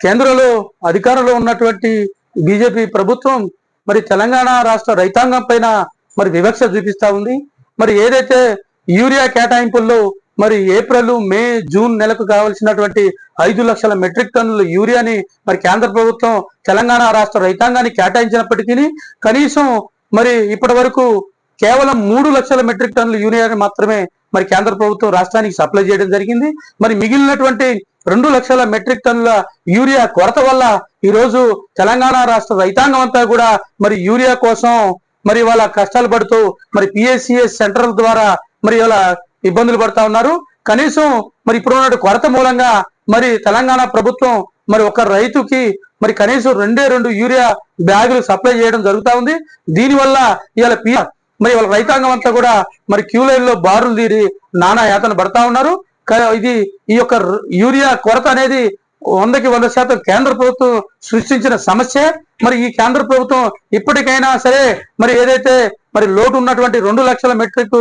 కేంద్రంలో అధికారంలో ఉన్నటువంటి బీజేపీ ప్రభుత్వం మరి తెలంగాణ రాష్ట్ర రైతాంగం పైన మరి వివక్ష చూపిస్తా ఉంది. మరి ఏదైతే యూరియా కేటాయింపుల్లో మరి ఏప్రిల్ మే జూన్ నెలకు కావాల్సినటువంటి ఐదు లక్షల మెట్రిక్ టన్నుల యూరియాని మరి కేంద్ర ప్రభుత్వం తెలంగాణ రాష్ట్ర రైతాంగాన్ని కేటాయించినప్పటికీ కనీసం మరి ఇప్పటి వరకు కేవలం మూడు లక్షల మెట్రిక్ టన్నుల యూరియాని మాత్రమే మరి కేంద్ర ప్రభుత్వం రాష్ట్రానికి సప్లై చేయడం జరిగింది. మరి మిగిలినటువంటి రెండు లక్షల మెట్రిక్ టన్నుల యూరియా కొరత వల్ల ఈరోజు తెలంగాణ రాష్ట్ర రైతాంగం అంతా కూడా మరి యూరియా కోసం మరి వాళ్ళ కష్టాలు పడుతూ మరి పిఎస్సిఎస్ సెంటర్ల ద్వారా మరి ఇలా ఇబ్బందులు పడతా ఉన్నారు. కనీసం మరి ఇప్పుడు ఉన్న కొరత మూలంగా మరి తెలంగాణ ప్రభుత్వం మరి ఒక రైతుకి మరి కనీసం రెండే రెండు యూరియా బ్యాగులు సప్లై చేయడం జరుగుతూ ఉంది. దీనివల్ల ఇవాళ పి మరి వాళ్ళ రైతాంగం అంతా కూడా మరి క్యూ లైన్లో బారులు తీరి నానా యాతన పడతా ఉన్నారు. ఇది ఈ యొక్క యూరియా కొరత అనేది వందకి వంద శాతం కేంద్ర ప్రభుత్వం సృష్టించిన సమస్య. మరి ఈ కేంద్ర ప్రభుత్వం ఇప్పటికైనా సరే మరి ఏదైతే మరి లోటు ఉన్నటువంటి రెండు లక్షల మెట్రిక్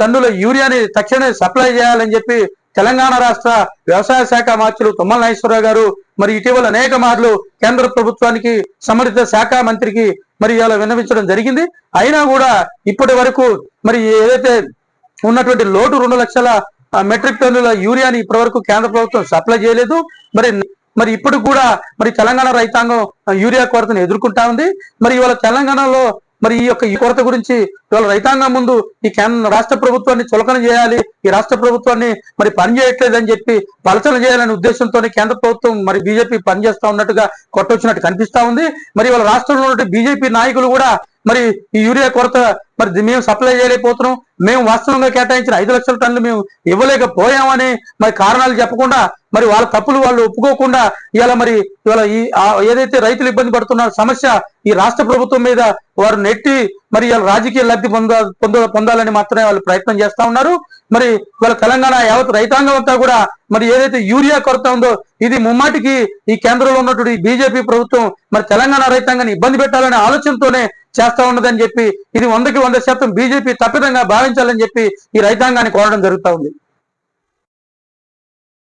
టన్నుల యూరియాని తక్షణమే సప్లై చేయాలని చెప్పి తెలంగాణ రాష్ట్ర వ్యవసాయ శాఖ మార్చులు తుమ్మల నాగేశ్వరరావు గారు మరి ఇటీవల అనేక మార్లు కేంద్ర ప్రభుత్వానికి సంబంధిత శాఖ మంత్రికి మరి ఇలా విన్నవించడం జరిగింది. అయినా కూడా ఇప్పటి వరకు మరి ఏదైతే ఉన్నటువంటి లోటు రెండు లక్షల మెట్రిక్ టన్నుల యూరియాని ఇప్పటి వరకు కేంద్ర ప్రభుత్వం సప్లై చేయలేదు. మరి మరి ఇప్పుడు కూడా మరి తెలంగాణ రైతాంగం యూరియా కొరతను ఎదుర్కొంటా ఉంది. మరి ఇవాళ తెలంగాణలో మరి ఈ యొక్క ఈ కొరత గురించి ఇవాళ రైతాంగం ముందు ఈ కేంద్ర రాష్ట్ర ప్రభుత్వాన్ని చులకన చేయాలి ఈ రాష్ట్ర ప్రభుత్వాన్ని మరి పని చేయట్లేదని చెప్పి పలచన చేయాలనే ఉద్దేశంతో కేంద్ర ప్రభుత్వం మరి బీజేపీ పనిచేస్తా ఉన్నట్టుగా కొట్టొచ్చినట్టు కనిపిస్తా ఉంది. మరి ఇవాళ రాష్ట్రంలో ఉన్న బీజేపీ నాయకులు కూడా మరి ఈ యూరియా కొరత మరి మేము సప్లై చేయలేకపోతున్నాం. మేము వాస్తవంగా కేటాయించిన ఐదు లక్షల టన్నులు మేము ఇవ్వలేకపోయామని మరి కారణాలు చెప్పకుండా మరి వాళ్ళ తప్పులు వాళ్ళు ఒప్పుకోకుండా ఇలా మరి ఇవాళ ఈ ఏదైతే రైతులు ఇబ్బంది పడుతున్న సమస్య ఈ రాష్ట్ర ప్రభుత్వం మీద వారు నెట్టి మరి ఇవాళ రాజకీయ లబ్ధి పొంద పొంద పొందాలని మాత్రమే వాళ్ళు ప్రయత్నం చేస్తా ఉన్నారు. మరి ఇవాళ తెలంగాణ యావత్ రైతాంగం అంతా కూడా మరి ఏదైతే యూరియా కొరత ఉందో ఇది ముమ్మాటికి ఈ కేంద్రంలో ఉన్నటువంటి బీజేపీ ప్రభుత్వం మరి తెలంగాణ రైతాంగాన్ని ఇబ్బంది పెట్టాలనే ఆలోచనతోనే చేస్తా ఉన్నదని చెప్పి ఇది వందకి వంద శాతం బీజేపీ తప్పిదంగా భావించాలని చెప్పి ఈ రైతాంగాన్ని కోరడం జరుగుతూ ఉంది.